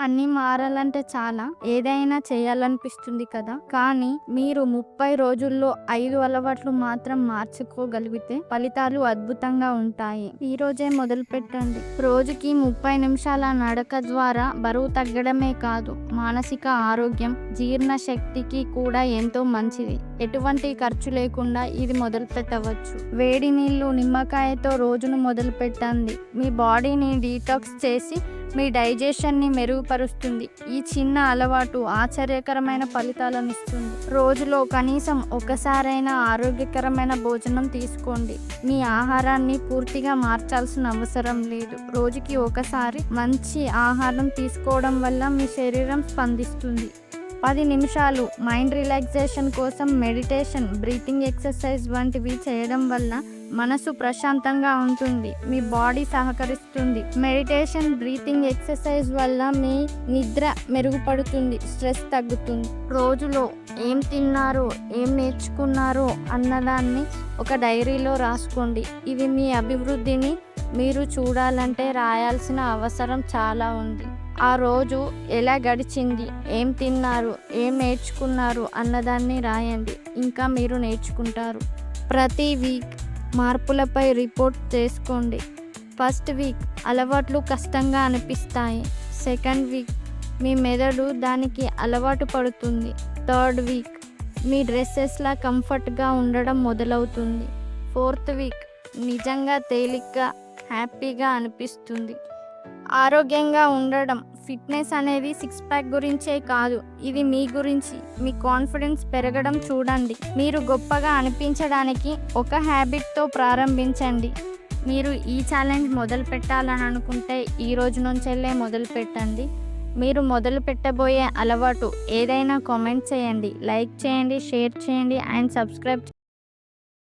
అన్ని మారాలంటే చాలా. ఏదైనా చేయాలనిపిస్తుంది కదా. కానీ మీరు ముప్పై రోజుల్లో ఐదు అలవాట్లు మాత్రం మార్చుకోగలిగితే ఫలితాలు అద్భుతంగా ఉంటాయి. ఈ రోజే మొదలు పెట్టండి. రోజుకి ముప్పై నిమిషాల నడక ద్వారా బరువు తగ్గడమే కాదు మానసిక ఆరోగ్యం జీర్ణ శక్తికి కూడా ఎంతో మంచిది. ఎటువంటి ఖర్చు లేకుండా ఇది మొదలు పెట్టవచ్చు. వేడి నీళ్ళు నిమ్మకాయతో రోజును మొదలు పెట్టండి. మీ బాడీని డీటాక్స్ చేసి మీ డైజెషన్ని మెరుగుపరుస్తుంది ఈ చిన్న అలవాటు ఆశ్చర్యకరమైన ఫలితాలను ఇస్తుంది. రోజులో కనీసం ఒకసారైనా ఆరోగ్యకరమైన భోజనం తీసుకోండి. మీ ఆహారాన్ని పూర్తిగా మార్చాల్సిన అవసరం లేదు. రోజుకి ఒకసారి మంచి ఆహారం తీసుకోవడం వల్ల మీ శరీరం స్పందిస్తుంది. పది నిమిషాలు మైండ్ రిలాక్సేషన్ కోసం మెడిటేషన్ బ్రీతింగ్ ఎక్సర్సైజ్ వంటివి చేయడం వల్ల మనసు ప్రశాంతంగా ఉంటుంది. మీ బాడీ సహకరిస్తుంది. మెడిటేషన్ బ్రీతింగ్ ఎక్సర్సైజ్ వల్ల మీ నిద్ర మెరుగుపడుతుంది. స్ట్రెస్ తగ్గుతుంది. రోజులో ఏం తిన్నారో ఏం నేర్చుకున్నారో అన్నదాన్ని ఒక డైరీలో రాసుకోండి. ఇవి మీ అభివృద్ధిని మీరు చూడాలంటే రాయాల్సిన అవసరం చాలా ఉంది. ఆ రోజు ఎలా గడిచింది ఏం తిన్నారు ఏం నేర్చుకున్నారు అన్నదాన్ని రాయండి. ఇంకా మీరు నేర్చుకుంటారు. ప్రతి వీక్ మార్పులపై రిపోర్ట్ చేసుకోండి. ఫస్ట్ వీక్ అలవాట్లు కష్టంగా అనిపిస్తాయి. సెకండ్ వీక్ మీ మెదడు దానికి అలవాటు పడుతుంది. థర్డ్ వీక్ మీ డ్రెస్సెస్లా కంఫర్ట్గా ఉండడం మొదలవుతుంది. ఫోర్త్ వీక్ నిజంగా తేలిగ్గా హ్యాపీగా అనిపిస్తుంది. ఆరోగ్యంగా ఉండడం ఫిట్నెస్ అనేది సిక్స్ ప్యాక్ గురించే కాదు. ఇది మీ గురించి మీ కాన్ఫిడెన్స్ పెరగడం చూడండి. మీరు గొప్పగా అనిపించడానికి ఒక హ్యాబిట్తో ప్రారంభించండి. మీరు ఈ ఛాలెంజ్ మొదలు పెట్టాలని అనుకుంటే ఈ రోజు నుంచెల్లే మొదలు పెట్టండి. మీరు మొదలు పెట్టబోయే అలవాటు ఏదైనా కామెంట్ చేయండి. లైక్ చేయండి షేర్ చేయండి అండ్ సబ్స్క్రైబ్